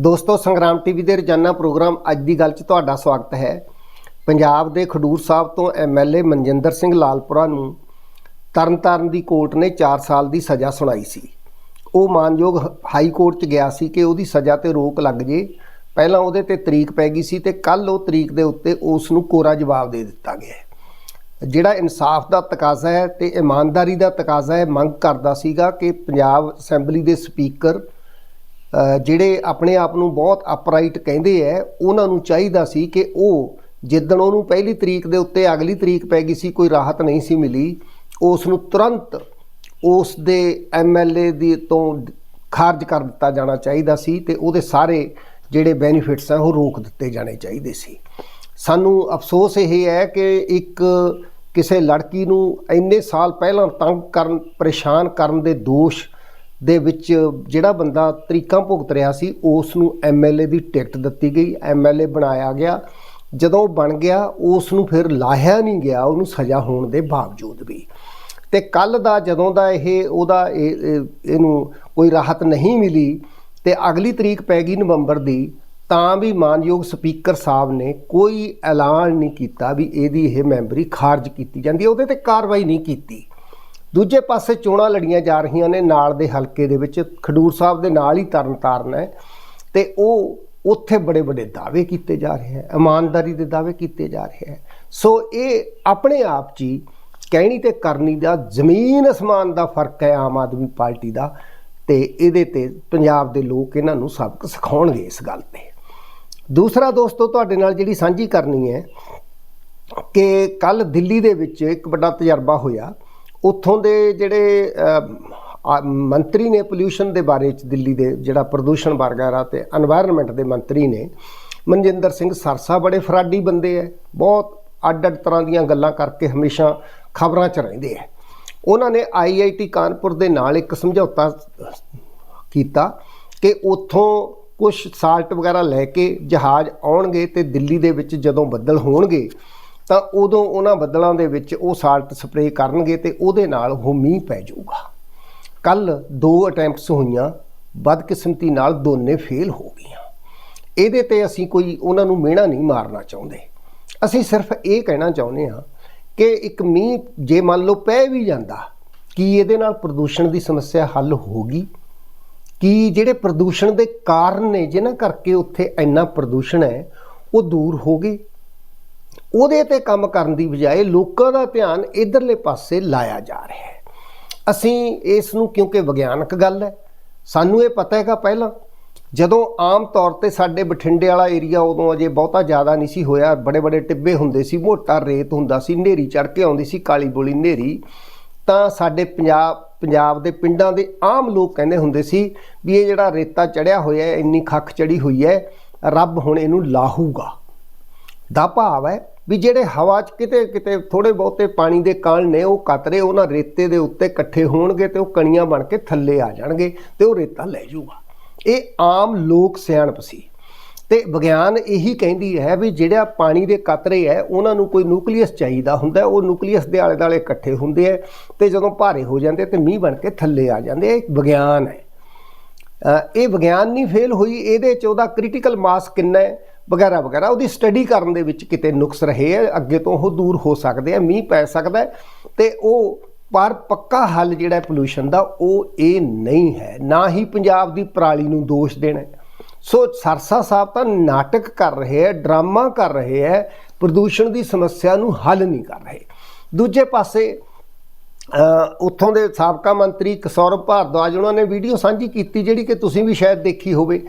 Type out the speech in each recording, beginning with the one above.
ਦੋਸਤੋ, ਸੰਗਰਾਮ ਟੀਵੀ ਦੇ ਰੋਜ਼ਾਨਾ ਪ੍ਰੋਗਰਾਮ ਅੱਜ ਦੀ ਗੱਲ 'ਚ ਤੁਹਾਡਾ ਸਵਾਗਤ ਹੈ। ਪੰਜਾਬ ਦੇ ਖਡੂਰ ਸਾਹਿਬ ਤੋਂ ਐਮਐਲਏ ਮਨਜਿੰਦਰ ਸਿੰਘ ਲਾਲਪੁਰਾ ਨੂੰ ਤਰਨਤਾਰਨ ਦੀ ਕੋਰਟ ਨੇ 4 ਸਾਲ ਦੀ ਸਜ਼ਾ ਸੁਣਾਈ ਸੀ। ਉਹ ਮਾਨਯੋਗ ਹਾਈ ਕੋਰਟ 'ਚ ਗਿਆ ਸੀ ਕਿ ਉਹਦੀ ਸਜ਼ਾ ਤੇ ਰੋਕ ਲੱਗ ਜੇ। ਪਹਿਲਾਂ ਉਹਦੇ ਤੇ ਤਰੀਕ ਪੈ ਗਈ ਸੀ ਤੇ ਕੱਲ ਉਹ ਤਰੀਕ ਦੇ ਉੱਤੇ ਉਸ ਨੂੰ ਕੋਰਾ ਜਵਾਬ ਦੇ ਦਿੱਤਾ ਗਿਆ ਜਿਹੜਾ ਇਨਸਾਫ ਦਾ ਤਕਾਜ਼ਾ ਹੈ ਤੇ ਇਮਾਨਦਾਰੀ ਦਾ ਤਕਾਜ਼ਾ ਹੈ, ਮੰਗ ਕਰਦਾ ਸੀਗਾ ਕਿ ਪੰਜਾਬ ਅਸੈਂਬਲੀ ਦੇ ਸਪੀਕਰ ਜਿਹੜੇ ਆਪਣੇ ਆਪ ਨੂੰ ਬਹੁਤ ਅਪਰਾਈਟ ਕਹਿੰਦੇ ਐ, ਉਹਨਾਂ ਨੂੰ ਚਾਹੀਦਾ ਸੀ ਕਿ ਉਹ ਜਿੱਦਣ ਉਹਨੂੰ ਪਹਿਲੀ ਤਰੀਕ ਦੇ ਉੱਤੇ ਅਗਲੀ ਤਰੀਕ ਪੈ ਗਈ ਸੀ, ਕੋਈ ਰਾਹਤ ਨਹੀਂ ਸੀ ਮਿਲੀ ਉਸ ਨੂੰ ਤੁਰੰਤ ਉਸ ਦੇ ਐਮਐਲਏ ਦੀ ਤੋਂ ਖਾਰਜ ਕਰ ਦਿੱਤਾ ਜਾਣਾ ਚਾਹੀਦਾ ਸੀ ਤੇ ਉਹਦੇ ਸਾਰੇ ਜਿਹੜੇ ਬੈਨੀਫਿਟਸ ਆ, ਉਹ ਰੋਕ ਦਿੱਤੇ ਜਾਣੇ ਚਾਹੀਦੇ ਸੀ। ਸਾਨੂੰ ਅਫਸੋਸ ਇਹ ਹੈ ਕਿ ਇੱਕ ਕਿਸੇ ਲੜਕੀ ਨੂੰ ਇੰਨੇ ਸਾਲ ਪਹਿਲਾਂ ਤੰਗ ਕਰਨ, ਪਰੇਸ਼ਾਨ ਕਰਨ ਦੇ ਦੋਸ਼ ਦੇ ਵਿੱਚ ਜਿਹੜਾ ਬੰਦਾ ਤਰੀਕਾਂ ਭੁਗਤ ਰਿਹਾ ਸੀ ਉਸ ਨੂੰ ਐਮਐਲਏ ਦੀ ਟਿਕਟ ਦਿੱਤੀ ਗਈ। ਐਮਐਲਏ ਬਣਾਇਆ ਗਿਆ। ਜਦੋਂ ਉਹ ਬਣ ਗਿਆ ਉਸ ਨੂੰ ਫਿਰ ਲਾਹਿਆ ਨਹੀਂ ਗਿਆ, ਉਹਨੂੰ ਸਜ਼ਾ ਹੋਣ ਦੇ ਬਾਵਜੂਦ ਵੀ। ਤੇ ਕੱਲ ਦਾ, ਜਦੋਂ ਦਾ ਇਹ, ਉਹਦਾ ਇਹ- ਇਹਨੂੰ ਕੋਈ ਰਾਹਤ ਨਹੀਂ ਮਿਲੀ ਤੇ ਅਗਲੀ ਤਰੀਕ ਪੈ ਗਈ ਨਵੰਬਰ ਦੀ, ਤਾਂ ਵੀ ਮਾਨਯੋਗ ਸਪੀਕਰ ਸਾਹਿਬ ਨੇ ਕੋਈ ਐਲਾਨ ਨਹੀਂ ਕੀਤਾ ਵੀ ਇਹਦੀ ਇਹ ਮੈਂਬਰੀ ਖਾਰਜ ਕੀਤੀ ਜਾਂਦੀ ਹੈ। ਉਹਦੇ ਤੇ ਕਾਰਵਾਈ ਨਹੀਂ ਕੀਤੀ। ਦੂਜੇ ਪਾਸੇ ਚੋਣਾਂ ਲੜੀਆਂ ਜਾ ਰਹੀਆਂ ਨੇ, ਨਾਲ ਦੇ ਹਲਕੇ ਦੇ ਵਿੱਚ ਖਡੂਰ ਸਾਹਿਬ ਦੇ ਨਾਲ ਹੀ ਤਰਨਤਾਰਨ ਹੈ ਤੇ ਉਹ ਉੱਥੇ ਬੜੇ ਵੱਡੇ ਦਾਅਵੇ ਕੀਤੇ ਜਾ ਰਹੇ ਹੈ, ਇਮਾਨਦਾਰੀ ਦੇ ਦਾਅਵੇ ਕੀਤੇ ਜਾ ਰਹੇ ਹੈ। ਸੋ ਇਹ ਆਪਣੇ ਆਪ 'ਚ ਹੀ ਕਹਿਣੀ ਤੇ ਕਰਨੀ ਦਾ, ਜ਼ਮੀਨ ਅਸਮਾਨ ਦਾ ਫ਼ਰਕ ਹੈ ਆਮ ਆਦਮੀ ਪਾਰਟੀ ਦਾ ਤੇ ਇਹਦੇ ਤੇ ਪੰਜਾਬ ਦੇ ਲੋਕ ਇਹਨਾਂ ਨੂੰ ਸਬਕ ਸਿਖਾਉਣਗੇ ਇਸ ਗੱਲ ਤੇ। ਦੂਸਰਾ ਦੋਸਤੋ, ਤੁਹਾਡੇ ਨਾਲ ਜਿਹੜੀ ਸਾਂਝੀ ਕਰਨੀ ਹੈ ਕਿ ਕੱਲ ਦਿੱਲੀ ਦੇ ਵਿੱਚ ਇੱਕ ਵੱਡਾ ਤਜਰਬਾ ਹੋਇਆ ਉੱਥੋਂ ਦੇ ਜਿਹੜੇ ਮੰਤਰੀ ਨੇ ਪੋਲੂਸ਼ਨ ਦੇ ਬਾਰੇ ਚ ਦਿੱਲੀ ਦੇ ਜਿਹੜਾ ਪ੍ਰਦੂਸ਼ਣ ਵਰਗਾਰਾ ਤੇ এনवायरमेंट ਦੇ ਮੰਤਰੀ ਨੇ, ਮਨਜਿੰਦਰ ਸਿੰਘ ਸਰਸਾ ਬੜੇ ਫਰਾਡੀ ਬੰਦੇ ਐ। ਬਹੁਤ ਅੱਡ-ਅੱਡ ਤਰ੍ਹਾਂ ਦੀਆਂ ਗੱਲਾਂ ਕਰਕੇ ਹਮੇਸ਼ਾ ਖਬਰਾਂ 'ਚ ਰਹਿੰਦੇ ਐ। ਉਹਨਾਂ ਨੇ ਆਈਆਈਟੀ ਕਾਨਪੁਰ ਦੇ ਨਾਲ ਇੱਕ ਸਮਝੌਤਾ ਕੀਤਾ ਕਿ ਉੱਥੋਂ ਕੁਝ ਸਾਲਟ ਵਗੈਰਾ ਲੈ ਕੇ ਜਹਾਜ਼ ਆਉਣਗੇ ਤੇ ਦਿੱਲੀ ਦੇ ਵਿੱਚ ਜਦੋਂ ਬੱਦਲ ਹੋਣਗੇ ਤਾਂ ਉਦੋਂ ਉਹਨਾਂ ਬੱਦਲਾਂ ਦੇ ਵਿੱਚ ਉਹ ਸਾਲਟ ਸਪਰੇਅ ਕਰਨਗੇ ਤੇ ਉਹਦੇ ਨਾਲ ਉਹ ਮੀਂਹ ਪੈ ਜਾਊਗਾ। ਕੱਲ ਦੋ ਅਟੈਂਪਟਸ ਹੋਈਆਂ, ਬਦਕਿਸਮਤੀ ਨਾਲ ਦੋਨੇ ਫੇਲ ਹੋ ਗਈਆਂ। ਇਹਦੇ ਤੇ ਅਸੀਂ ਕੋਈ ਉਹਨਾਂ ਨੂੰ ਮਿਹਣਾ ਨਹੀਂ ਮਾਰਨਾ ਚਾਹੁੰਦੇ। ਅਸੀਂ ਸਿਰਫ ਇਹ ਕਹਿਣਾ ਚਾਹੁੰਦੇ ਹਾਂ ਕਿ ਇੱਕ ਮੀਂਹ ਜੇ ਮੰਨ ਲਓ ਪੈ ਵੀ ਜਾਂਦਾ, ਕੀ ਇਹਦੇ ਨਾਲ ਪ੍ਰਦੂਸ਼ਣ ਦੀ ਸਮੱਸਿਆ ਹੱਲ ਹੋਗੀ ਕਿ ਜਿਹੜੇ ਪ੍ਰਦੂਸ਼ਣ ਦੇ ਕਾਰਨ ਨੇ ਜਿਹਨਾਂ ਕਰਕੇ ਉੱਥੇ ਇੰਨਾ ਪ੍ਰਦੂਸ਼ਣ ਹੈ, ਉਹ ਦੂਰ ਹੋ ਗਏ? ਉਹਦੇ ਤੇ ਕੰਮ ਕਰਨ ਦੀ ਬਜਾਏ ਲੋਕਾਂ ਦਾ ਧਿਆਨ ਇਧਰਲੇ ਪਾਸੇ ਲਾਇਆ ਜਾ ਰਿਹਾ ਹੈ। ਅਸੀਂ ਇਸ ਨੂੰ ਕਿਉਂਕਿ ਵਿਗਿਆਨਕ ਗੱਲ ਹੈ, ਸਾਨੂੰ ਇਹ ਪਤਾ ਹੈਗਾ ਪਹਿਲਾਂ। ਜਦੋਂ ਆਮ ਤੌਰ ਤੇ ਸਾਡੇ ਬਠਿੰਡੇ ਵਾਲਾ ਏਰੀਆ ਉਦੋਂ ਅਜੇ ਬਹੁਤਾ ਜ਼ਿਆਦਾ ਨਹੀਂ ਸੀ ਹੋਇਆ। ਬੜੇ ਬੜੇ ਟਿੱਬੇ ਹੁੰਦੇ ਸੀ, ਮੋਟਾ ਰੇਤ ਹੁੰਦਾ ਸੀ, ਹਨੇਰੀ ਚੜ ਕੇ ਆਉਂਦੀ ਸੀ, ਕਾਲੀ ਬੋਲੀ ਹਨੇਰੀ। ਤਾਂ ਸਾਡੇ ਪੰਜਾਬ ਪੰਜਾਬ ਦੇ ਪਿੰਡਾਂ ਦੇ ਆਮ ਲੋਕ ਕਹਿੰਦੇ ਹੁੰਦੇ ਸੀ ਵੀ ਇਹ ਜਿਹੜਾ ਰੇਤਾ ਚੜਿਆ ਹੋਇਆ ਹੈ, ਇੰਨੀ ਖੱਖ ਚੜੀ ਹੋਈ ਹੈ, ਰੱਬ ਹੁਣ ਇਹਨੂੰ ਲਾਹੂਗਾ। ਦਾ ਭਾਵ ਹੈ ਵੀ ਜਿਹੜੇ ਹਵਾ 'ਚ ਕਿਤੇ ਕਿਤੇ ਥੋੜੇ ਬਹੁਤੇ ਪਾਣੀ ਦੇ ਕਣ ਨੇ, ਉਹ ਕਤਰੇ ਉਹਨਾਂ ਰੇਤੇ ਦੇ ਉੱਤੇ ਇਕੱਠੇ ਹੋਣਗੇ ਤੇ ਉਹ ਕਣੀਆਂ ਬਣ ਕੇ ਥੱਲੇ ਆ ਜਾਣਗੇ ਤੇ ਉਹ ਰੇਤਾ ਲੈ ਜਾਊਗਾ। ਇਹ ਆਮ ਲੋਕ ਸਿਆਣਪ ਸੀ। ਤੇ ਵਿਗਿਆਨ ਇਹੀ ਕਹਿੰਦੀ ਹੈ ਵੀ ਜਿਹੜਾ ਪਾਣੀ ਦੇ ਕਤਰੇ ਹੈ, ਉਹਨਾਂ ਨੂੰ ਕੋਈ ਨਿਊਕਲੀਅਸ ਚਾਹੀਦਾ ਹੁੰਦਾ ਉਹ ਨਿਊਕਲੀਅਸ ਦੇ ਆਲੇ ਦੁਆਲੇ ਇਕੱਠੇ ਹੁੰਦੇ ਆ ਤੇ ਜਦੋਂ ਭਾਰੇ ਹੋ ਜਾਂਦੇ ਤੇ ਮੀਂਹ ਬਣ ਕੇ ਥੱਲੇ ਆ ਜਾਂਦੇ, ਇਹ ਵਿਗਿਆਨ ਹੈ। ਇਹ ਵਿਗਿਆਨ ਨਹੀਂ ਫੇਲ ਹੋਈ, ਇਹਦੇ ਚ ਉਹਦਾ ਕ੍ਰਿਟੀਕਲ ਮਾਸ ਕਿੰਨਾ ਹੈ? ਵਗੈਰਾ ਵਗੈਰਾ, ਉਹਦੀ ਸਟੱਡੀ ਕਰਨ ਦੇ ਵਿੱਚ ਕਿਤੇ ਨੁਕਸ ਰਹੇ ਆ, ਅੱਗੇ ਤੋਂ ਉਹ ਦੂਰ ਹੋ ਸਕਦੇ ਆ, ਮੀਂਹ ਪੈ ਸਕਦਾ ਹੈ, ਤੇ ਉਹ ਪਰ ਪੱਕਾ ਹੱਲ ਜਿਹੜਾ ਪੋਲੂਸ਼ਨ ਦਾ, ਉਹ ਇਹ ਨਹੀਂ ਹੈ। ਨਾ ਹੀ ਪੰਜਾਬ ਦੀ ਪਰਾਲੀ ਨੂੰ ਦੋਸ਼ ਦੇਣਾ ਸੋ ਸਰਸਾ ਸਾਹਿਬ ਤਾਂ ਨਾਟਕ ਕਰ ਰਹੇ ਹੈ, ਡਰਾਮਾ ਕਰ ਰਹੇ ਹੈ, ਪ੍ਰਦੂਸ਼ਣ ਦੀ ਸਮੱਸਿਆ ਨੂੰ ਹੱਲ ਨਹੀਂ ਕਰ ਰਹੇ। ਦੂਜੇ ਪਾਸੇ ਉੱਥੋਂ ਦੇ ਸਾਬਕਾ ਮੰਤਰੀ ਕਸੌਰਵ ਭਾਰਦਵਾਜ, ਉਹਨਾਂ ਨੇ ਵੀਡੀਓ ਸਾਂਝੀ ਕੀਤੀ ਜਿਹੜੀ ਕਿ ਤੁਸੀਂ ਵੀ ਸ਼ਾਇਦ ਦੇਖੀ ਹੋਵੇ।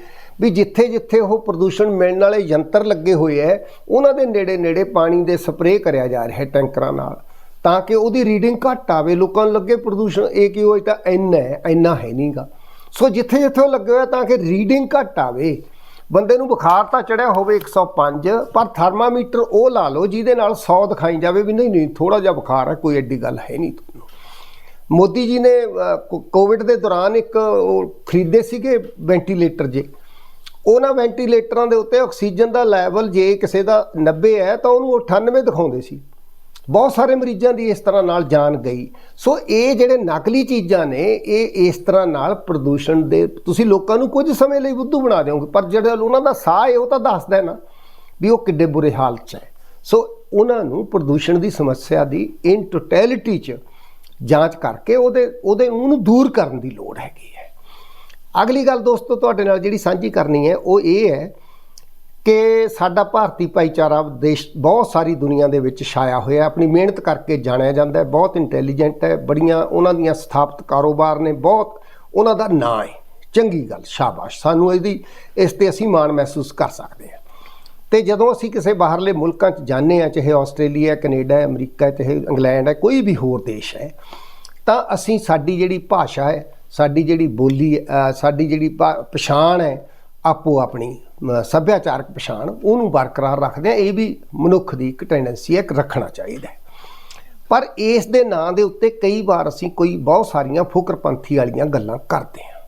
ਵੀ ਜਿੱਥੇ ਜਿੱਥੇ ਉਹ ਪ੍ਰਦੂਸ਼ਣ ਮਿਲਣ ਵਾਲੇ ਯੰਤਰ ਲੱਗੇ ਹੋਏ ਐ, ਉਹਨਾਂ ਦੇ ਨੇੜੇ ਨੇੜੇ ਪਾਣੀ ਦੇ ਸਪਰੇਅ ਕਰਿਆ ਜਾ ਰਿਹਾ ਹੈ ਟੈਂਕਰਾਂ ਨਾਲ। ਤਾਂ ਕਿ ਉਹਦੀ ਰੀਡਿੰਗ ਘੱਟ ਆਵੇ, ਲੋਕਾਂ ਨੂੰ ਲੱਗੇ ਪ੍ਰਦੂਸ਼ਣ, ਇਹ ਕਿ ਉਹ ਤਾਂ ਇੰਨਾ ਹੈ ਇੰਨਾ ਹੈ ਨਹੀਂਗਾ। ਸੋ ਜਿੱਥੇ ਜਿੱਥੇ ਉਹ ਲੱਗੇ ਹੋਇਆ ਤਾਂ ਕਿ ਰੀਡਿੰਗ ਘੱਟ ਆਵੇ। ਬੰਦੇ ਨੂੰ ਬੁਖਾਰ ਤਾਂ ਚੜਿਆ ਹੋਵੇ 105 ਪਰ ਥਰਮਾਮੀਟਰ ਉਹ ਲਾ ਲਓ ਜਿਹਦੇ ਨਾਲ 100 ਦਿਖਾਈ ਜਾਵੇ ਵੀ ਨਹੀਂ ਨਹੀਂ ਥੋੜਾ ਜਿਹਾ ਬੁਖਾਰ ਹੈ, ਕੋਈ ਐਡੀ ਗੱਲ ਹੈ ਨਹੀਂ ਤੁਹਾਨੂੰ। ਮੋਦੀ ਜੀ ਨੇ ਕੋਵਿਡ ਦੇ ਦੌਰਾਨ ਇੱਕ ਉਹ ਖਰੀਦੇ ਸੀਗੇ ਵੈਂਟੀਲੇਟਰ ਜੇ। ਉਹਨਾਂ ਵੈਂਟੀਲੇਟਰਾਂ ਦੇ ਉੱਤੇ ਆਕਸੀਜਨ ਦਾ ਲੈਵਲ ਜੇ ਕਿਸੇ ਦਾ 90 ਹੈ ਤਾਂ ਉਹਨੂੰ 98 ਦਿਖਾਉਂਦੇ ਸੀ। ਬਹੁਤ ਸਾਰੇ ਮਰੀਜ਼ਾਂ ਦੀ ਇਸ ਤਰ੍ਹਾਂ ਨਾਲ ਜਾਨ ਗਈ। ਸੋ ਇਹ ਜਿਹੜੇ ਨਕਲੀ ਚੀਜ਼ਾਂ ਨੇ, ਇਹ ਇਸ ਤਰ੍ਹਾਂ ਨਾਲ ਪ੍ਰਦੂਸ਼ਣ ਦੇ, ਤੁਸੀਂ ਲੋਕਾਂ ਨੂੰ ਕੁਝ ਸਮੇਂ ਲਈ ਬੁੱਧੂ ਬਣਾ ਦਿਓਗੇ, ਪਰ ਜਿਹੜਾ ਉਹਨਾਂ ਦਾ ਸਾਹ ਹੈ ਉਹ ਤਾਂ ਦੱਸਦਾ ਹੈ ਨਾ ਵੀ ਉਹ ਕਿੱਡੇ ਬੁਰੇ ਹਾਲਤ 'ਚ ਹੈ। ਸੋ ਉਹਨਾਂ ਨੂੰ ਪ੍ਰਦੂਸ਼ਣ ਦੀ ਸਮੱਸਿਆ ਦੀ ਇਨ ਟੋਟੈਲਿਟੀ 'ਚ ਜਾਂਚ ਕਰਕੇ ਉਹਦੇ ਉਹਦੇ ਉਹਨੂੰ ਦੂਰ ਕਰਨ ਦੀ ਲੋੜ ਹੈਗੀ। ਅਗਲੀ ਗੱਲ ਦੋਸਤੋ ਤੁਹਾਡੇ ਨਾਲ ਜਿਹੜੀ ਸਾਂਝੀ ਕਰਨੀ ਹੈ, ਉਹ ਇਹ ਹੈ ਕਿ ਸਾਡਾ ਭਾਰਤੀ ਭਾਈਚਾਰਾ ਦੇਸ਼ ਬਹੁਤ ਸਾਰੀ ਦੁਨੀਆ ਦੇ ਵਿੱਚ ਛਾਇਆ ਹੋਇਆ ਆਪਣੀ ਮਿਹਨਤ ਕਰਕੇ ਜਾਣਿਆ ਜਾਂਦਾ ਹੈ। ਬਹੁਤ ਇੰਟੈਲੀਜੈਂਟ ਹੈ। ਬੜੀਆਂ ਉਹਨਾਂ ਦੀਆਂ ਸਥਾਪਿਤ ਕਾਰੋਬਾਰ ਨੇ। ਬਹੁਤ ਉਹਨਾਂ ਦਾ ਨਾਂ ਹੈ। ਚੰਗੀ ਗੱਲ, ਸ਼ਾਬਾਸ਼। ਸਾਨੂੰ ਇਹਦੀ, ਇਸ ਤੇ ਅਸੀਂ ਮਾਣ ਮਹਿਸੂਸ ਕਰ ਸਕਦੇ ਹਾਂ। ਤੇ ਜਦੋਂ ਅਸੀਂ ਕਿਸੇ ਬਾਹਰਲੇ ਮੁਲਕਾਂ 'ਚ ਜਾਂਦੇ ਆ ਚਾਹੇ ਆਸਟ੍ਰੇਲੀਆ ਕੈਨੇਡਾ ਹੈ, ਅਮਰੀਕਾ ਚਾਹੇ ਇੰਗਲੈਂਡ ਹੈ, ਕੋਈ ਵੀ ਹੋਰ ਦੇਸ਼ ਹੈ, ਤਾਂ ਅਸੀਂ ਸਾਡੀ ਜਿਹੜੀ ਭਾਸ਼ਾ ਹੈ ਸਾਡੀ ਜਿਹੜੀ ਬੋਲੀ ਸਾਡੀ ਜਿਹੜੀ ਭਾ- ਪਛਾਣ ਹੈ, ਆਪੋ ਆਪਣੀ ਸੱਭਿਆਚਾਰਕ ਪਛਾਣ, ਉਹਨੂੰ ਬਰਕਰਾਰ ਰੱਖਦੇ ਆ ਇਹ ਵੀ ਮਨੁੱਖ ਦੀ ਇੱਕ ਟੈਂਡੈਂਸੀ ਹੈ ਕਿ ਰੱਖਣਾ ਚਾਹੀਦਾ ਹੈ। ਪਰ ਇਸ ਦੇ ਨਾਂ ਦੇ ਉੱਤੇ ਕਈ ਵਾਰ ਅਸੀਂ ਕੋਈ ਬਹੁਤ ਸਾਰੀਆਂ ਫੁਕਰਪੰਥੀ ਵਾਲੀਆਂ ਗੱਲਾਂ ਕਰਦੇ ਹਾਂ।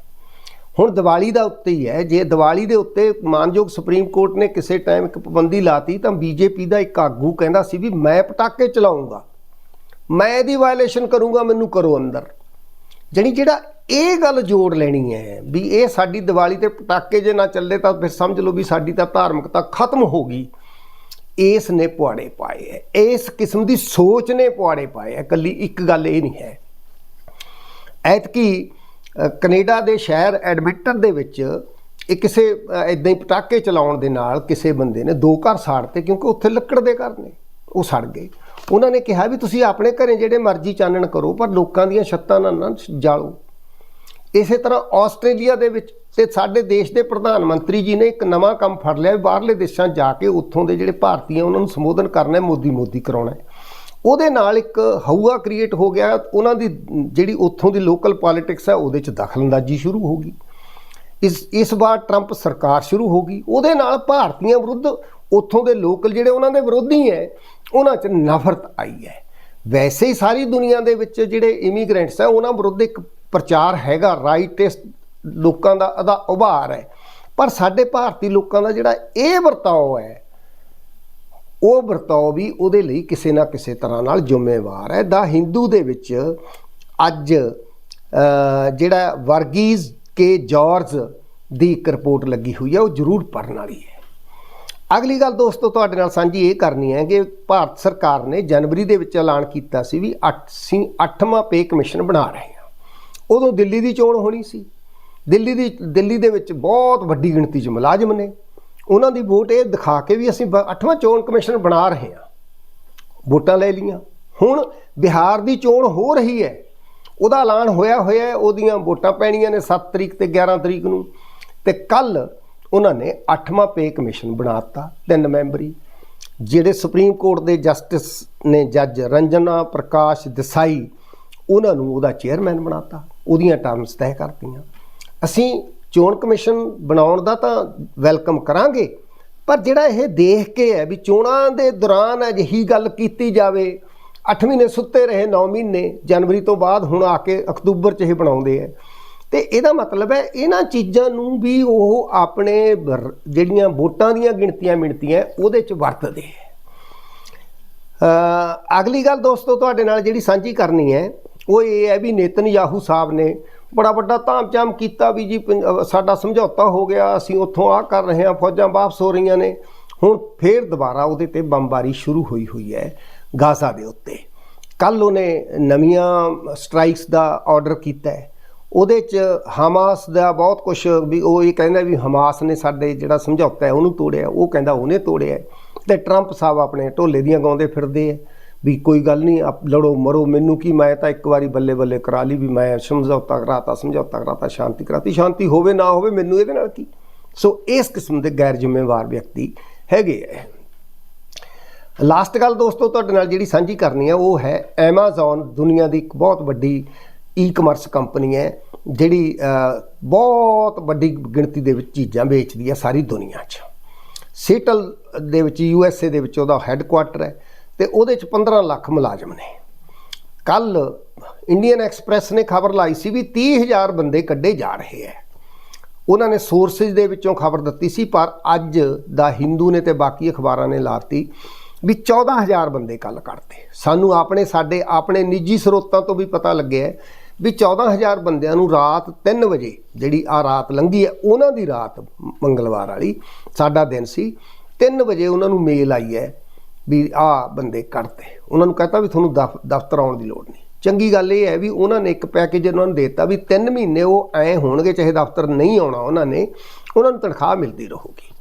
ਹੁਣ ਦੀਵਾਲੀ ਦਾ ਉੱਤੇ ਹੀ ਹੈ। ਜੇ ਦੀਵਾਲੀ ਦੇ ਉੱਤੇ ਮਾਨਯੋਗ ਸੁਪਰੀਮ ਕੋਰਟ ਨੇ ਕਿਸੇ ਟਾਈਮ ਇੱਕ ਪਾਬੰਦੀ ਲਾਤੀ, ਤਾਂ ਬੀਜੇਪੀ ਦਾ ਇੱਕ ਆਗੂ ਕਹਿੰਦਾ ਸੀ ਵੀ ਮੈਂ ਪਟਾਕੇ ਚਲਾਉਂਗਾ, ਮੈਂ ਇਹਦੀ ਵਾਇਲੇਸ਼ਨ ਕਰੂੰਗਾ, ਮੈਨੂੰ ਕਰੋ ਅੰਦਰ। ਜਾਣੀ ਜਿਹੜਾ ਇਹ ਗੱਲ ਜੋੜ ਲੈਣੀ ਹੈ ਵੀ ਇਹ ਸਾਡੀ ਦੀਵਾਲੀ ਤੇ ਪਟਾਕੇ ਜੇ ਨਾ ਚੱਲੇ ਤਾਂ ਫਿਰ ਸਮਝ ਲਓ ਵੀ ਸਾਡੀ ਤਾਂ ਧਾਰਮਿਕਤਾ ਖਤਮ ਹੋ ਗਈ। ਇਸ ਨੇ ਪੁਆੜੇ ਪਾਏ ਹੈ। ਇਸ ਕਿਸਮ ਦੀ ਸੋਚ ਨੇ ਪੁਆੜੇ ਪਾਏ ਹੈ। ਕੱਲੀ ਇੱਕ ਗੱਲ ਇਹ ਨਹੀਂ ਹੈ। ਐਤਕੀ ਅ, ਕੈਨੇਡਾ ਦੇ ਸ਼ਹਿਰ ਐਡਮਿੰਟਨ ਦੇ ਵਿੱਚ ਇਹ ਕਿਸੇ ਇਦਾਂ ਹੀ ਪਟਾਕੇ ਚਲਾਉਣ ਦੇ ਨਾਲ ਕਿਸੇ ਬੰਦੇ ਨੇ ਦੋ ਘਰ ਸਾੜਤੇ ਕਿਉਂਕਿ ਉੱਥੇ ਲੱਕੜ ਦੇ ਘਰ ਨੇ ਉਹ ਸੜ ਗਏ। ਉਹਨਾਂ ਨੇ ਕਿਹਾ ਵੀ ਤੁਸੀਂ ਆਪਣੇ ਘਰੇ ਜਿਹੜੇ ਮਰਜ਼ੀ ਚਾਨਣ ਕਰੋ ਪਰ ਲੋਕਾਂ ਦੀਆਂ ਛੱਤਾਂ ਨਾਲ ਨਾ ਜਾਲੋ। ਇਸੇ ਤਰ੍ਹਾਂ ਆਸਟ੍ਰੇਲੀਆ ਦੇ ਵਿੱਚ ਤੇ ਸਾਡੇ ਦੇਸ਼ ਦੇ ਪ੍ਰਧਾਨ ਮੰਤਰੀ ਜੀ ਨੇ ਇੱਕ ਨਵਾਂ ਕੰਮ ਫੜ ਲਿਆ ਬਾਹਰਲੇ ਦੇਸ਼ਾਂ ਜਾ ਕੇ ਉੱਥੋਂ ਦੇ ਜਿਹੜੇ ਭਾਰਤੀ ਆ ਉਹਨਾਂ ਨੂੰ ਸੰਬੋਧਨ ਕਰਨਾ ਹੈ ਮੋਦੀ ਮੋਦੀ ਕਰਾਉਣਾ ਹੈ। ਉਹਦੇ ਨਾਲ ਇੱਕ ਹਊਆ ਕ੍ਰੀਏਟ ਹੋ ਗਿਆ, ਉਹਨਾਂ ਦੀ ਜਿਹੜੀ ਉੱਥੋਂ ਦੀ ਲੋਕਲ ਪੋਲਿਟਿਕਸ ਹੈ, ਉਹਦੇ 'ਚ ਦਖਲਅੰਦਾਜ਼ੀ ਸ਼ੁਰੂ ਹੋ ਗਈ। ਇਸ ਇਸ ਵਾਰ ਟਰੰਪ ਸਰਕਾਰ ਸ਼ੁਰੂ ਹੋ ਗਈ। ਉਹਦੇ ਨਾਲ ਭਾਰਤੀਆਂ ਵਿਰੁੱਧ ਉੱਥੋਂ ਦੇ ਲੋਕਲ ਜਿਹੜੇ ਉਹਨਾਂ ਦੇ ਵਿਰੋਧੀ ਹੈ, ਉਹਨਾਂ 'ਚ ਨਫ਼ਰਤ ਆਈ ਹੈ। ਵੈਸੇ ਹੀ ਸਾਰੀ ਦੁਨੀਆ ਦੇ ਵਿੱਚ ਜਿਹੜੇ ਇਮੀਗ੍ਰੈਂਟਸ ਹੈ, ਉਹਨਾਂ ਵਿਰੁੱਧ ਇੱਕ ਪ੍ਰਚਾਰ ਹੈਗਾ ਰਾਈਟ ਰਾਈਟਿਸਟ ਲੋਕਾਂ ਦਾ ਅਦਾ ਉਭਾਰ ਹੈ। ਪਰ ਸਾਡੇ ਭਾਰਤੀ ਲੋਕਾਂ ਦਾ ਜਿਹੜਾ ਇਹ ਵਰਤਾਓ ਹੈ, ਉਹ ਵਰਤਾਓ ਵੀ ਉਹਦੇ ਲਈ ਕਿਸੇ ਨਾ ਕਿਸੇ ਤਰ੍ਹਾਂ ਨਾਲ ਜ਼ਿੰਮੇਵਾਰ ਹੈ। ਦਾ ਹਿੰਦੂ ਦੇ ਵਿੱਚ ਅੱਜ ਜਿਹੜਾ ਵਰਗੀਜ਼ ਕੇ ਜਾਰਜ ਦੀ ਇੱਕ ਰਿਪੋਰਟ ਲੱਗੀ ਹੋਈ ਹੈ, ਉਹ ਜ਼ਰੂਰ ਪੜਨ ਵਾਲੀ ਹੈ। ਅਗਲੀ ਗੱਲ ਦੋਸਤੋ, ਤੁਹਾਡੇ ਨਾਲ ਸਾਂਝੀ ਇਹ ਕਰਨੀ ਹੈ ਕਿ ਭਾਰਤ ਸਰਕਾਰ ਨੇ ਜਨਵਰੀ ਦੇ ਵਿੱਚ ਐਲਾਨ ਕੀਤਾ ਸੀ ਵੀ ਅੱਠ ਅਸੀਂ 8ਵਾਂ ਪੇ ਕਮਿਸ਼ਨ ਬਣਾ ਰਹੇ ਉਦੋਂ ਦਿੱਲੀ ਦੀ ਚੋਣ ਹੋਣੀ ਸੀ। ਦਿੱਲੀ ਦੀ, ਦਿੱਲੀ ਦੇ ਵਿੱਚ ਬਹੁਤ ਵੱਡੀ ਗਿਣਤੀ 'ਚ ਮੁਲਾਜ਼ਮ ਨੇ। ਉਹਨਾਂ ਦੀ ਵੋਟ ਇਹ ਦਿਖਾ ਕੇ ਵੀ ਅਸੀਂ 8ਵਾਂ ਚੋਣ ਕਮਿਸ਼ਨ ਬਣਾ ਰਹੇ ਹਾਂ। ਵੋਟਾਂ ਲੈ ਲੀਆਂ ਹੁਣ ਬਿਹਾਰ ਦੀ ਚੋਣ ਹੋ ਰਹੀ ਹੈ। ਉਹਦਾ ਐਲਾਨ ਹੋਇਆ ਹੋਇਆ ਉਹਦੀਆਂ ਵੋਟਾਂ ਪੈਣੀਆਂ ਨੇ 7 ਤਰੀਕ ਤੇ 11 ਤਰੀਕ ਨੂੰ। ਤੇ ਕੱਲ ਉਹਨਾਂ ਨੇ 8ਵਾਂ ਪੇ ਕਮਿਸ਼ਨ ਬਣਾਤਾ ਤਿੰਨ ਮੈਂਬਰੀ। ਜਿਹੜੇ ਸੁਪਰੀਮ ਕੋਰਟ ਦੇ ਜਸਟਿਸ ਨੇ ਜੱਜ ਰੰਜਨਾ ਪ੍ਰਕਾਸ਼ ਦੇਸਾਈ, ਉਹਨਾਂ ਨੂੰ ਉਹਦਾ ਚੇਅਰਮੈਨ ਬਣਾਤਾ ਉਹਦੀਆਂ ਟਰਮਸ ਤੈਅ ਕਰਤੀਆਂ। ਅਸੀਂ ਚੋਣ ਕਮਿਸ਼ਨ ਬਣਾਉਣ ਦਾ ਤਾਂ ਵੈਲਕਮ ਕਰਾਂਗੇ, ਪਰ ਜਿਹੜਾ ਇਹ ਦੇਖ ਕੇ ਹੈ ਵੀ ਚੋਣਾਂ ਦੇ ਦੌਰਾਨ ਅਜਿਹੀ ਗੱਲ ਕੀਤੀ ਜਾਵੇ 8 ਮਹੀਨੇ ਸੁੱਤੇ ਰਹੇ 9 ਮਹੀਨੇ, ਜਨਵਰੀ ਤੋਂ ਬਾਅਦ ਹੁਣ ਆ ਕੇ ਅਕਤੂਬਰ 'ਚ ਇਹ ਬਣਾਉਂਦੇ ਆ ਤੇ ਇਹਦਾ ਮਤਲਬ ਹੈ ਇਹਨਾਂ ਚੀਜ਼ਾਂ ਨੂੰ ਵੀ ਉਹ ਆਪਣੇ ਜਿਹੜੀਆਂ ਵੋਟਾਂ ਦੀਆਂ ਗਿਣਤੀਆਂ ਮਿਣਤੀਆਂ ਉਹਦੇ 'ਚ ਵਰਤਦੇ ਆ ਅਗਲੀ ਗੱਲ ਦੋਸਤੋ, ਤੁਹਾਡੇ ਨਾਲ ਜਿਹੜੀ ਸਾਂਝੀ ਕਰਨੀ ਹੈ ਉਹ ਇਹ ਹੈ ਵੀ ਨੇਤਨ ਨੇਤਨਯਾਹੂ ਸਾਹਿਬ ਨੇ ਬੜਾ ਵੱਡਾ ਧਾਮਚਾਮ ਕੀਤਾ ਵੀ ਜੀ ਪੰਜ- ਸਾਡਾ ਸਮਝੌਤਾ ਹੋ ਗਿਆ, ਅਸੀਂ ਉੱਥੋਂ ਆ ਕਰ ਰਹੇ ਹਾਂ, ਫੌਜਾਂ ਵਾਪਸ ਹੋ ਰਹੀਆਂ ਨੇ। ਹੁਣ ਫੇਰ ਦੁਬਾਰਾ ਉਹਦੇ ਤੇ ਬੰਬਾਰੀ ਸ਼ੁਰੂ ਹੋਈ ਹੋਈ ਹੈ ਗਾਜ਼ਾ ਦੇ ਉੱਤੇ। ਕੱਲ ਉਹਨੇ ਨਵੀਆਂ ਸਟ੍ਰਾਈਕਸ ਦਾ ਆਰਡਰ ਕੀਤਾ ਹੈ। ਉਹਦੇ ਚ ਹਮਾਸ ਦਾ ਬਹੁਤ ਕੁਝ ਵੀ ਉਹ ਇਹ ਕਹਿੰਦਾ ਵੀ ਹਮਾਸ ਨੇ ਸਾਡੇ ਜਿਹੜਾ ਸਮਝੌਤਾ ਹੈ ਉਹਨੂੰ ਤੋੜਿਆ, ਉਹ ਕਹਿੰਦਾ ਉਹਨੇ ਤੋੜਿਆ ਤੇ ਟਰੰਪ ਸਾਹਿਬ ਆਪਣੇ ਢੋਲੇ ਦੀਆਂ ਗਾਉਂਦੇ ਫਿਰਦੇ ਆ ਵੀ ਕੋਈ ਗੱਲ ਨਹੀਂ, ਆਪ ਲੜੋ, ਮਰੋ, ਮੈਨੂੰ ਕੀ, ਮੈਂ ਤਾਂ ਇੱਕ ਵਾਰੀ ਬੱਲੇ ਬੱਲੇ ਕਰਾ ਲਈ ਵੀ ਮੈਂ ਸਮਝੌਤਾ ਕਰਾਤਾ ਸਮਝੌਤਾ ਕਰਾਤਾ, ਸ਼ਾਂਤੀ ਕਰਾਤੀ, ਸ਼ਾਂਤੀ ਹੋਵੇ, ਨਾ ਹੋਵੇ, ਮੈਨੂੰ ਇਹਦੇ ਨਾਲ ਕੀ? ਸੋ ਇਸ ਕਿਸਮ ਦੇ ਗੈਰ ਜ਼ਿੰਮੇਵਾਰ ਵਿਅਕਤੀ ਹੈਗੇ ਆ। ਲਾਸਟ ਗੱਲ ਦੋਸਤੋ, ਤੁਹਾਡੇ ਨਾਲ ਜਿਹੜੀ ਸਾਂਝੀ ਕਰਨੀ ਹੈ ਉਹ ਹੈ Amazon ਦੁਨੀਆ ਦੀ ਇੱਕ ਬਹੁਤ ਵੱਡੀ ਈ-ਕਮਰਸ ਕੰਪਨੀ ਹੈ, ਜਿਹੜੀ ਬਹੁਤ ਵੱਡੀ ਗਿਣਤੀ ਦੇ ਵਿੱਚ ਚੀਜ਼ਾਂ ਵੇਚਦੀ ਹੈ ਸਾਰੀ ਦੁਨੀਆ 'ਚ। ਸੀਟਲ ਦੇ ਵਿੱਚ ਯੂਐਸਏ ਦੇ ਵਿੱਚ ਉਹਦਾ ਹੈੱਡਕੁਆਟਰ ਹੈ। ਤੇ ਉਹਦੇ 'ਚ 15 ਲੱਖ ਮੁਲਾਜ਼ਮ ਨੇ। ਕੱਲ ਇੰਡੀਅਨ ਐਕਸਪ੍ਰੈਸ ਨੇ ਖਬਰ ਲਾਈ ਸੀ ਵੀ 30000 ਬੰਦੇ ਕੱਢੇ ਜਾ ਰਹੇ ਹੈ ਉਹਨਾਂ ਨੇ ਸੋਰਸਸ ਦੇ ਵਿੱਚੋਂ ਖਬਰ ਦਿੱਤੀ ਸੀ, ਪਰ ਅੱਜ ਦਾ ਹਿੰਦੂ ਨੇ ਤੇ ਬਾਕੀ ਅਖਬਾਰਾਂ ਨੇ ਲਾਤੀ ਵੀ 14000 ਬੰਦੇ ਕੱਲ ਕੱਢਤੇ। ਸਾਨੂੰ ਆਪਣੇ, ਸਾਡੇ ਆਪਣੇ ਨਿੱਜੀ ਸਰੋਤਾਂ ਤੋਂ ਵੀ ਪਤਾ ਲੱਗਿਆ ਹੈ ਵੀ 14000 ਬੰਦਿਆਂ ਨੂੰ ਰਾਤ 3 ਵਜੇ ਜਿਹੜੀ ਆ ਰਾਤ ਲੰਘੀ ਹੈ ਉਹਨਾਂ ਦੀ ਰਾਤ ਮੰਗਲਵਾਰ ਵਾਲੀ ਸਾਡਾ ਦਿਨ ਸੀ। 3 ਵਜੇ ਉਹਨਾਂ ਨੂੰ ਮੇਲ ਆਈ ਹੈ ਵੀ ਆ ਬੰਦੇ ਕੱਢਤੇ ਉਹਨਾਂ ਨੂੰ ਕਹਤਾ ਵੀ ਤੁਹਾਨੂੰ ਦਫ਼- ਦਫ਼ਤਰ ਆਉਣ ਦੀ ਲੋੜ ਨਹੀਂ। ਚੰਗੀ ਗੱਲ ਇਹ ਹੈ ਵੀ ਉਹਨਾਂ ਨੇ ਇੱਕ ਪੈਕੇਜ ਉਹਨਾਂ ਨੂੰ ਦਿੱਤਾ ਵੀ 3 ਮਹੀਨੇ ਉਹ ਐ ਹੋਣਗੇ, ਚਾਹੇ ਦਫ਼ਤਰ ਨਹੀਂ ਆਉਣਾ ਉਹਨਾਂ ਨੇ, ਉਹਨਾਂ ਨੂੰ ਤਨਖਾਹ ਮਿਲਦੀ ਰਹੂਗੀ।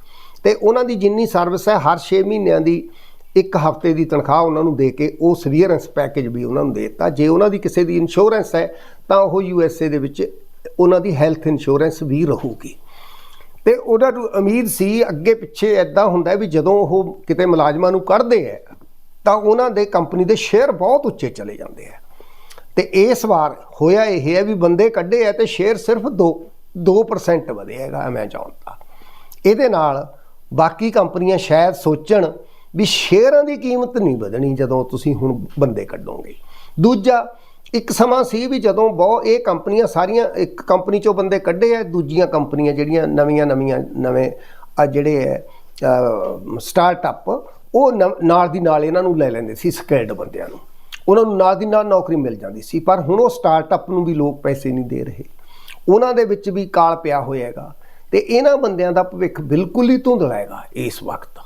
ਤੇ ਉਹਨਾਂ ਦੀ ਜਿੰਨੀ ਸਰਵਿਸ ਹੈ, ਹਰ 6 ਮਹੀਨਿਆਂ ਦੀ ਇੱਕ ਹਫ਼ਤੇ ਦੀ ਤਨਖਾਹ ਉਹਨਾਂ ਨੂੰ ਦੇ ਕੇ ਉਹ ਸਵੀਅਰੈਂਸ ਪੈਕੇਜ ਵੀ ਉਹਨਾਂ ਨੂੰ ਦੇ ਦਿੱਤਾ। ਜੇ ਉਹਨਾਂ ਦੀ ਕਿਸੇ ਦੀ ਇੰਸ਼ੋਰੈਂਸ ਹੈ, ਤਾਂ ਉਹ ਯੂਐਸਏ ਦੇ ਵਿੱਚ ਉਹਨਾਂ ਦੀ ਹੈਲਥ ਇੰਸ਼ੋਰੈਂਸ ਵੀ ਰਹੂਗੀ। ਤੇ ਉਹਨਾਂ ਨੂੰ ਉਮੀਦ ਸੀ, ਅੱਗੇ ਪਿੱਛੇ ਐਦਾਂ ਹੁੰਦਾ ਵੀ ਜਦੋਂ ਉਹ ਕਿਤੇ ਮੁਲਾਜ਼ਮਾਂ ਨੂੰ ਕੱਢਦੇ ਆ, ਤਾਂ ਉਹਨਾਂ ਦੇ ਕੰਪਨੀ ਦੇ ਸ਼ੇਅਰ ਬਹੁਤ ਉੱਚੇ ਚਲੇ ਜਾਂਦੇ ਆ। ਤੇ ਇਸ ਵਾਰ ਹੋਇਆ ਇਹ ਹੈ ਵੀ ਬੰਦੇ ਕੱਢੇ ਆ ਤੇ ਸ਼ੇਅਰ ਸਿਰਫ 2 2% ਵਧਿਆ ਹੈਗਾ ਐਮਾਜ਼ਨ ਦਾ ਇਹਦੇ ਨਾਲ ਬਾਕੀ ਕੰਪਨੀਆਂ ਸ਼ਾਇਦ ਸੋਚਣ ਵੀ ਸ਼ੇਅਰਾਂ ਦੀ ਕੀਮਤ ਨਹੀਂ ਵਧਣੀ ਜਦੋਂ ਤੁਸੀਂ ਹੁਣ ਬੰਦੇ ਕੱਢੋਗੇ। ਦੂਜਾ ਇੱਕ ਸਮਾਂ ਸੀ ਵੀ ਜਦੋਂ ਬਹੁਤ ਇਹ ਕੰਪਨੀਆਂ ਸਾਰੀਆਂ ਇੱਕ ਕੰਪਨੀ ਚੋਂ ਬੰਦੇ ਕੱਢੇ ਆ, ਦੂਜੀਆਂ ਕੰਪਨੀਆਂ ਜਿਹੜੀਆਂ ਨਵੀਆਂ ਨਵੀਆਂ ਨਵੇਂ ਆ ਜਿਹੜੇ ਹੈ ਸਟਾਰਟਅਪ ਉਹ ਨਵ- ਨਾਲ ਦੀ ਨਾਲ ਇਹਨਾਂ ਨੂੰ ਲੈ ਲੈਂਦੇ ਸੀ ਸਕਿਲਡ ਬੰਦਿਆਂ ਨੂੰ। ਉਹਨਾਂ ਨੂੰ ਨਾਲ ਦੀ ਨਾਲ ਨੌਕਰੀ ਮਿਲ ਜਾਂਦੀ ਸੀ, ਪਰ ਹੁਣ ਉਹ ਸਟਾਰਟਅਪ ਨੂੰ ਵੀ ਲੋਕ ਪੈਸੇ ਨਹੀਂ ਦੇ ਰਹੇ। ਉਹਨਾਂ ਦੇ ਵਿੱਚ ਵੀ ਕਾਲ ਪਿਆ ਹੋਇਆ ਹੈਗਾ ਤੇ ਇਹਨਾਂ ਬੰਦਿਆਂ ਦਾ ਭਵਿੱਖ ਬਿਲਕੁਲ ਹੀ ਧੁੰਦਲਾ ਹੈਗਾ ਇਸ ਵਕਤ।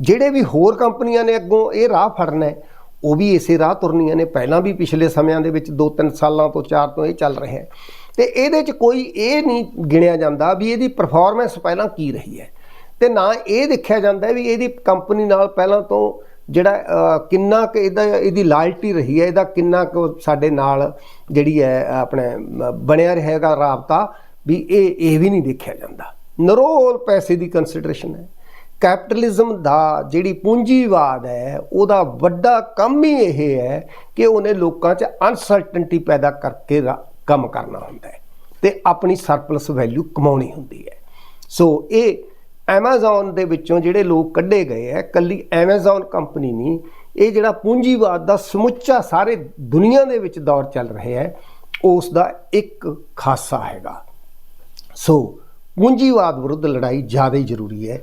ਜਿਹੜੇ ਵੀ ਹੋਰ ਕੰਪਨੀਆਂ ਨੇ ਅੱਗੋਂ ਇਹ ਰਾਹ ਫੜਨਾ ਹੈ ਉਹ ਵੀ ਇਸੇ ਰਾਹ ਤੁਰਨੀਆਂ ਨੇ। ਪਹਿਲਾਂ ਵੀ ਪਿਛਲੇ ਸਮਿਆਂ ਦੇ ਵਿੱਚ 2-3 ਸਾਲਾਂ ਤੋਂ 4 ਤੋਂ ਇਹ ਚੱਲ ਰਿਹਾ ਹੈ। ਤੇ ਇਹਦੇ 'ਚ ਕੋਈ ਇਹ ਨਹੀਂ ਗਿਣਿਆ ਜਾਂਦਾ ਵੀ ਇਹਦੀ ਪਰਫਾਰਮੈਂਸ ਪਹਿਲਾਂ ਕੀ ਰਹੀ ਹੈ। ਤੇ ਨਾ ਇਹ ਦੇਖਿਆ ਜਾਂਦਾ ਵੀ ਇਹਦੀ ਕੰਪਨੀ ਨਾਲ ਪਹਿਲਾਂ ਤੋਂ ਜਿਹੜਾ ਕਿੰਨਾ ਕਿ ਇਹਦਾ, ਇਹਦੀ ਲਾਇਲਟੀ ਰਹੀ ਹੈ, ਇਹਦਾ ਕਿੰਨਾ ਕੁ ਸਾਡੇ ਨਾਲ ਜਿਹੜੀ ਹੈ, ਆਪਣੇ ਬਣਿਆ ਰਹੇਗਾ ਰਾਬਤਾ, ਵੀ ਇਹ ਇਹ ਵੀ ਨਹੀਂ ਦੇਖਿਆ ਜਾਂਦਾ। ਨਰੋਲ ਪੈਸੇ ਦੀ ਕੰਸੀਡਰੇਸ਼ਨ ਹੈ। ਕੈਪੀਟਲਿਜ਼ਮ ਦਾ ਜਿਹੜੀ ਪੂੰਜੀਵਾਦ ਹੈ, ਉਹਦਾ ਵੱਡਾ ਕੰਮ ਹੀ ਇਹ ਹੈ ਕਿ ਉਹਨੇ ਲੋਕਾਂ 'ਚ ਅਨਸਰਟਨਟੀ ਪੈਦਾ ਕਰਕੇ ਕੰਮ ਕਰਨਾ ਹੁੰਦਾ ਹੈ ਤੇ ਆਪਣੀ ਸਰਪਲਸ ਵੈਲਿਊ ਕਮਾਉਣੀ ਹੁੰਦੀ ਹੈ। ਸੋ ਇਹ Amazon ਦੇ ਵਿੱਚੋਂ ਜਿਹੜੇ ਲੋਕ ਕੱਢੇ ਗਏ ਹੈ, ਕੱਲੀ Amazon ਕੰਪਨੀ ਨਹੀਂ, ਇਹ ਜਿਹੜਾ ਪੂੰਜੀਵਾਦ ਦਾ ਸਮੁੱਚਾ ਸਾਰੇ ਦੁਨੀਆ ਦੇ ਵਿੱਚ ਦੌਰ ਚੱਲ ਰਿਹਾ ਹੈ, ਉਸ ਦਾ ਇੱਕ ਖਾਸਾ ਹੈਗਾ। ਸੋ ਪੂੰਜੀਵਾਦ ਵਿਰੁੱਧ ਲੜਾਈ ਜ਼ਿਆਦਾ ਹੀ ਜ਼ਰੂਰੀ ਹੈ।